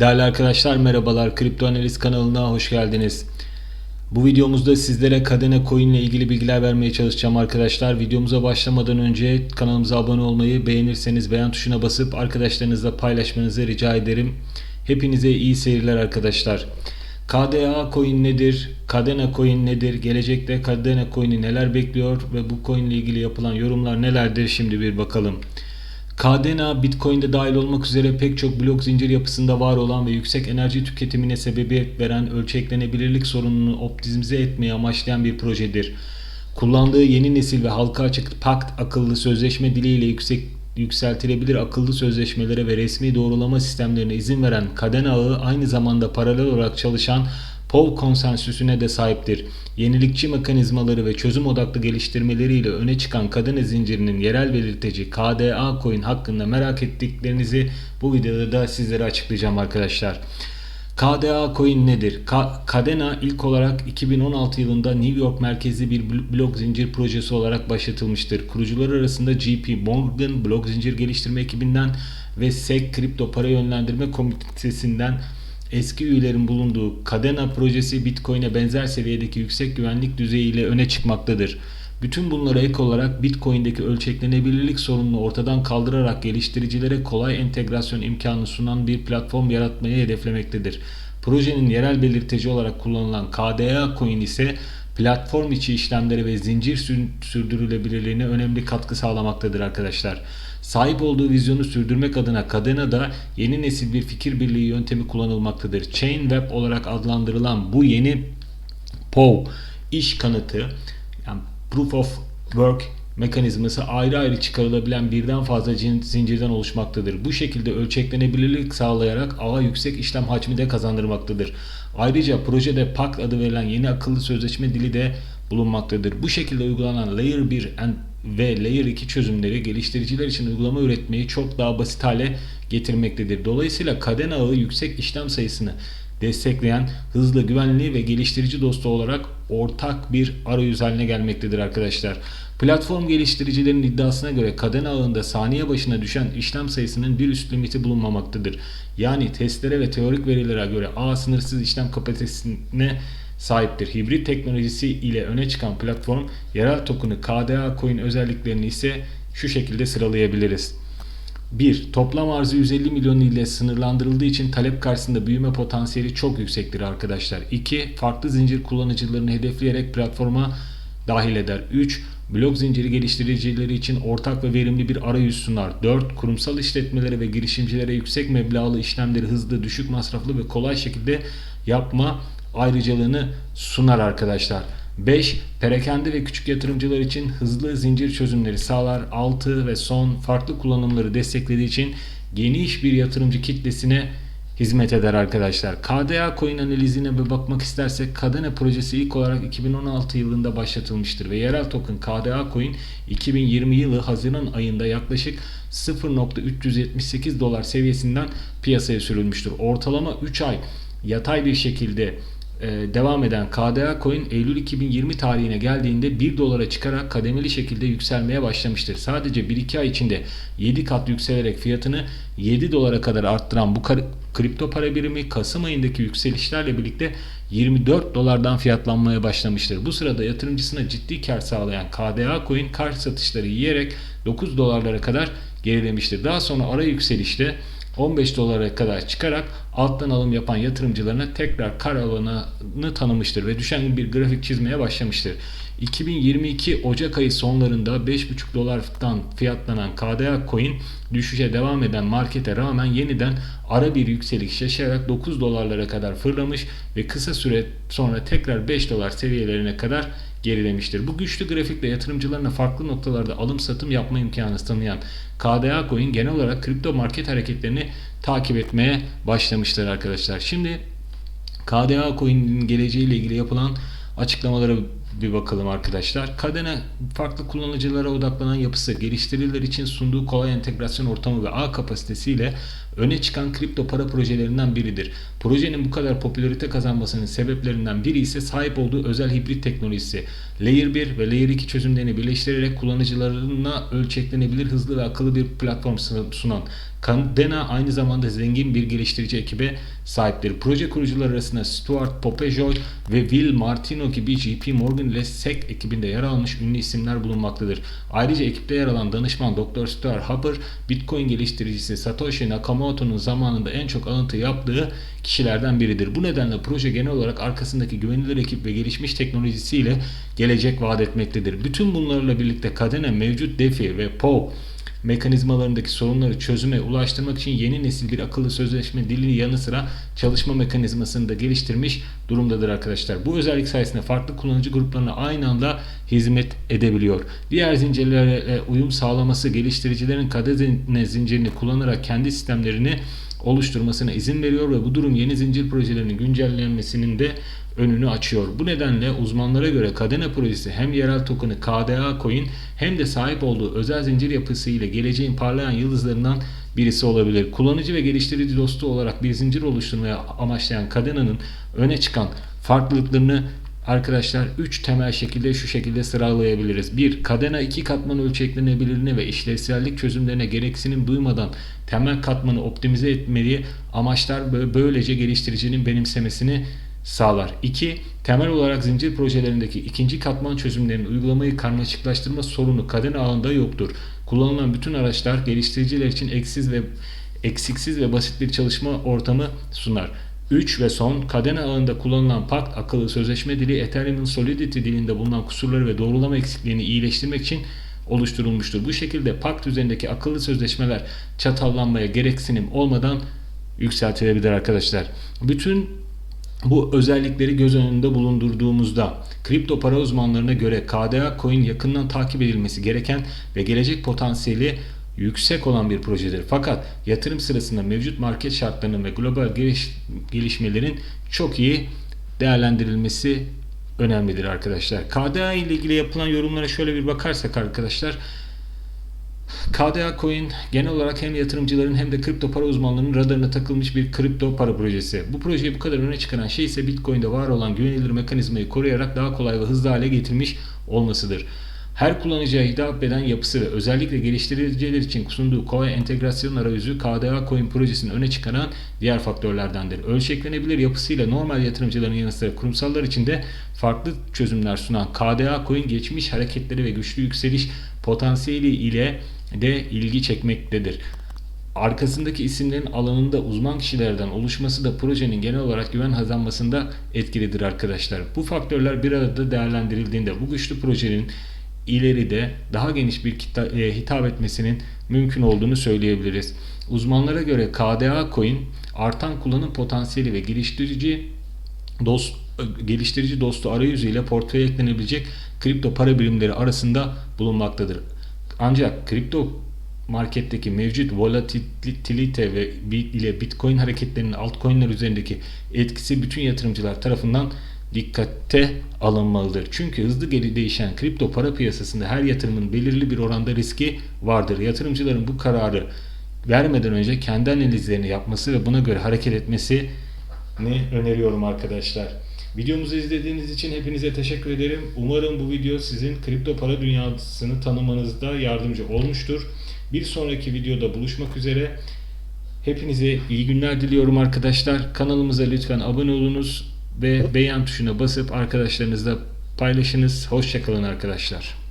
Değerli arkadaşlar merhabalar. Kripto Analiz kanalına hoş geldiniz. Bu videomuzda sizlere Kadena Coin ile ilgili bilgiler vermeye çalışacağım arkadaşlar. Videomuza başlamadan önce kanalımıza abone olmayı, beğenirseniz beğen tuşuna basıp arkadaşlarınızla paylaşmanızı rica ederim. Hepinize iyi seyirler arkadaşlar. KDA coin nedir? Kadena coin nedir? Gelecekte Kadena coin'i neler bekliyor ve bu coin ile ilgili yapılan yorumlar nelerdir? Şimdi bir bakalım. Kadena, Bitcoin'de dahil olmak üzere pek çok blok zincir yapısında var olan ve yüksek enerji tüketimine sebebiyet veren ölçeklenebilirlik sorununu optimize etmeyi amaçlayan bir projedir. Kullandığı yeni nesil ve halka açık pakt akıllı sözleşme diliyle yüksek yükseltilebilir akıllı sözleşmelere ve resmi doğrulama sistemlerine izin veren Kadena ağı aynı zamanda paralel olarak çalışan POV konsensüsüne de sahiptir. Yenilikçi mekanizmaları ve çözüm odaklı geliştirmeleriyle öne çıkan Kadena zincirinin yerel belirteci KDA coin hakkında merak ettiklerinizi bu videoda da sizlere açıklayacağım arkadaşlar. KDA coin nedir? Ka- Kadena ilk olarak 2016 yılında New York merkezli bir bl- blok zincir projesi olarak başlatılmıştır. Kurucular arasında JP Morgan blok zincir geliştirme ekibinden ve SEC kripto para yönlendirme komitesinden eski üyelerin bulunduğu Kadena projesi Bitcoin'e benzer seviyedeki yüksek güvenlik düzeyiyle öne çıkmaktadır. Bütün bunlara ek olarak Bitcoin'deki ölçeklenebilirlik sorununu ortadan kaldırarak geliştiricilere kolay entegrasyon imkanı sunan bir platform yaratmayı hedeflemektedir. Projenin yerel belirteci olarak kullanılan KDA coin ise platform içi işlemlere ve zincir sür- sürdürülebilirliğine önemli katkı sağlamaktadır arkadaşlar. Sahip olduğu vizyonu sürdürmek adına Kadena'da yeni nesil bir fikir birliği yöntemi kullanılmaktadır. Chain Web olarak adlandırılan bu yeni POW iş kanıtı yani Proof of Work mekanizması ayrı ayrı çıkarılabilen birden fazla zincirden oluşmaktadır. Bu şekilde ölçeklenebilirlik sağlayarak ağa yüksek işlem hacmi de kazandırmaktadır. Ayrıca projede PACT adı verilen yeni akıllı sözleşme dili de bulunmaktadır. Bu şekilde uygulanan Layer 1 and- ve Layer 2 çözümleri geliştiriciler için uygulama üretmeyi çok daha basit hale getirmektedir. Dolayısıyla Kadena ağı yüksek işlem sayısını destekleyen hızlı, güvenli ve geliştirici dostu olarak ortak bir arayüz haline gelmektedir arkadaşlar. Platform geliştiricilerin iddiasına göre Kadena ağında saniye başına düşen işlem sayısının bir üst limiti bulunmamaktadır. Yani testlere ve teorik verilere göre ağ sınırsız işlem kapasitesine sahiptir. Hibrit teknolojisi ile öne çıkan platform yerel token'ı KDA coin özelliklerini ise şu şekilde sıralayabiliriz. 1. Toplam arzı 150 milyon ile sınırlandırıldığı için talep karşısında büyüme potansiyeli çok yüksektir arkadaşlar. 2. Farklı zincir kullanıcılarını hedefleyerek platforma dahil eder. 3. Blok zinciri geliştiricileri için ortak ve verimli bir arayüz sunar. 4. Kurumsal işletmelere ve girişimcilere yüksek meblağlı işlemleri hızlı, düşük masraflı ve kolay şekilde yapma ayrıcalığını sunar arkadaşlar. 5. Perakende ve küçük yatırımcılar için hızlı zincir çözümleri sağlar. 6 ve son farklı kullanımları desteklediği için geniş bir yatırımcı kitlesine hizmet eder arkadaşlar. KDA coin analizine bir bakmak istersek Kadena projesi ilk olarak 2016 yılında başlatılmıştır ve yerel token KDA coin 2020 yılı Haziran ayında yaklaşık 0.378 dolar seviyesinden piyasaya sürülmüştür. Ortalama 3 ay yatay bir şekilde devam eden KDA coin Eylül 2020 tarihine geldiğinde 1 dolara çıkarak kademeli şekilde yükselmeye başlamıştır. Sadece 1-2 ay içinde 7 kat yükselerek fiyatını 7 dolara kadar arttıran bu kripto para birimi Kasım ayındaki yükselişlerle birlikte 24 dolardan fiyatlanmaya başlamıştır. Bu sırada yatırımcısına ciddi kar sağlayan KDA coin kar satışları yiyerek 9 dolarlara kadar gerilemiştir. Daha sonra ara yükselişte 15 dolara kadar çıkarak alttan alım yapan yatırımcılarına tekrar kar alanını tanımıştır ve düşen bir grafik çizmeye başlamıştır. 2022 Ocak ayı sonlarında 5,5 dolardan fiyatlanan KDA coin düşüşe devam eden markete rağmen yeniden ara bir yükseliş yaşayarak 9 dolarlara kadar fırlamış ve kısa süre sonra tekrar 5 dolar seviyelerine kadar gerilemiştir. Bu güçlü grafikle yatırımcılarına farklı noktalarda alım satım yapma imkanı tanıyan KDA Coin genel olarak kripto market hareketlerini takip etmeye başlamıştır arkadaşlar. Şimdi KDA Coin'in geleceğiyle ilgili yapılan açıklamalara bir bakalım arkadaşlar. Kadena farklı kullanıcılara odaklanan yapısı, geliştiriciler için sunduğu kolay entegrasyon ortamı ve ağ kapasitesiyle öne çıkan kripto para projelerinden biridir. Projenin bu kadar popülarite kazanmasının sebeplerinden biri ise sahip olduğu özel hibrit teknolojisi. Layer 1 ve Layer 2 çözümlerini birleştirerek kullanıcılarına ölçeklenebilir hızlı ve akıllı bir platform sunan Candena aynı zamanda zengin bir geliştirici ekibe sahiptir. Proje kurucuları arasında Stuart Popejoy ve Will Martino gibi JP Morgan ile SEC ekibinde yer almış ünlü isimler bulunmaktadır. Ayrıca ekipte yer alan danışman Dr. Stuart Hopper, Bitcoin geliştiricisi Satoshi Nakamoto'nun zamanında en çok alıntı yaptığı kişilerden biridir. Bu nedenle proje genel olarak arkasındaki güvenilir ekip ve gelişmiş teknolojisiyle gelecek vaat etmektedir. Bütün bunlarla birlikte Cadena mevcut DeFi ve POW mekanizmalarındaki sorunları çözüme ulaştırmak için yeni nesil bir akıllı sözleşme dilini yanı sıra çalışma mekanizmasını da geliştirmiş durumdadır arkadaşlar. Bu özellik sayesinde farklı kullanıcı gruplarına aynı anda hizmet edebiliyor. Diğer zincirlere uyum sağlaması geliştiricilerin kadene zincirini kullanarak kendi sistemlerini oluşturmasına izin veriyor ve bu durum yeni zincir projelerinin güncellenmesinin de önünü açıyor. Bu nedenle uzmanlara göre Kadena projesi hem yerel token'ı KDA Coin hem de sahip olduğu özel zincir yapısı ile geleceğin parlayan yıldızlarından birisi olabilir. Kullanıcı ve geliştirici dostu olarak bir zincir oluşturmaya amaçlayan Kadena'nın öne çıkan farklılıklarını Arkadaşlar 3 temel şekilde şu şekilde sıralayabiliriz. 1. Kadena 2 katman ölçeklenebilirliğine ve işlevsellik çözümlerine gereksinim duymadan temel katmanı optimize etmeyi amaçlar böylece geliştiricinin benimsemesini sağlar. 2. Temel olarak zincir projelerindeki ikinci katman çözümlerinin uygulamayı karmaşıklaştırma sorunu kademe ağında yoktur. Kullanılan bütün araçlar geliştiriciler için eksiz ve eksiksiz ve basit bir çalışma ortamı sunar. 3 ve son kadene ağında kullanılan pakt akıllı sözleşme dili Ethereum'un Solidity dilinde bulunan kusurları ve doğrulama eksikliğini iyileştirmek için oluşturulmuştur. Bu şekilde pakt üzerindeki akıllı sözleşmeler çatallanmaya gereksinim olmadan yükseltilebilir arkadaşlar. Bütün bu özellikleri göz önünde bulundurduğumuzda kripto para uzmanlarına göre KDA coin yakından takip edilmesi gereken ve gelecek potansiyeli yüksek olan bir projedir. Fakat yatırım sırasında mevcut market şartlarının ve global geliş, gelişmelerin çok iyi değerlendirilmesi önemlidir arkadaşlar. KDA ile ilgili yapılan yorumlara şöyle bir bakarsak arkadaşlar KDA Coin genel olarak hem yatırımcıların hem de kripto para uzmanlarının radarına takılmış bir kripto para projesi. Bu projeyi bu kadar öne çıkaran şey ise Bitcoin'de var olan güvenilir mekanizmayı koruyarak daha kolay ve hızlı hale getirmiş olmasıdır. Her kullanıcıya hitap eden yapısı ve özellikle geliştiriciler için sunduğu kolay entegrasyon arayüzü KDA Coin projesini öne çıkaran diğer faktörlerdendir. Ölçeklenebilir yapısıyla normal yatırımcıların yanı sıra kurumsallar için de farklı çözümler sunan KDA Coin geçmiş hareketleri ve güçlü yükseliş potansiyeli ile de ilgi çekmektedir. Arkasındaki isimlerin alanında uzman kişilerden oluşması da projenin genel olarak güven kazanmasında etkilidir arkadaşlar. Bu faktörler bir arada değerlendirildiğinde bu güçlü projenin ileride daha geniş bir e, hitap etmesinin mümkün olduğunu söyleyebiliriz. Uzmanlara göre KDA Coin artan kullanım potansiyeli ve geliştirici dost geliştirici dostu arayüzü ile portföye eklenebilecek kripto para birimleri arasında bulunmaktadır. Ancak kripto marketteki mevcut volatilite ve ile Bitcoin hareketlerinin altcoin'ler üzerindeki etkisi bütün yatırımcılar tarafından dikkate alınmalıdır. Çünkü hızlı geri değişen kripto para piyasasında her yatırımın belirli bir oranda riski vardır. Yatırımcıların bu kararı vermeden önce kendi analizlerini yapması ve buna göre hareket etmesi ne öneriyorum arkadaşlar. Videomuzu izlediğiniz için hepinize teşekkür ederim. Umarım bu video sizin kripto para dünyasını tanımanızda yardımcı olmuştur. Bir sonraki videoda buluşmak üzere. Hepinize iyi günler diliyorum arkadaşlar. Kanalımıza lütfen abone olunuz ve beğen tuşuna basıp arkadaşlarınızla paylaşınız. Hoşçakalın arkadaşlar.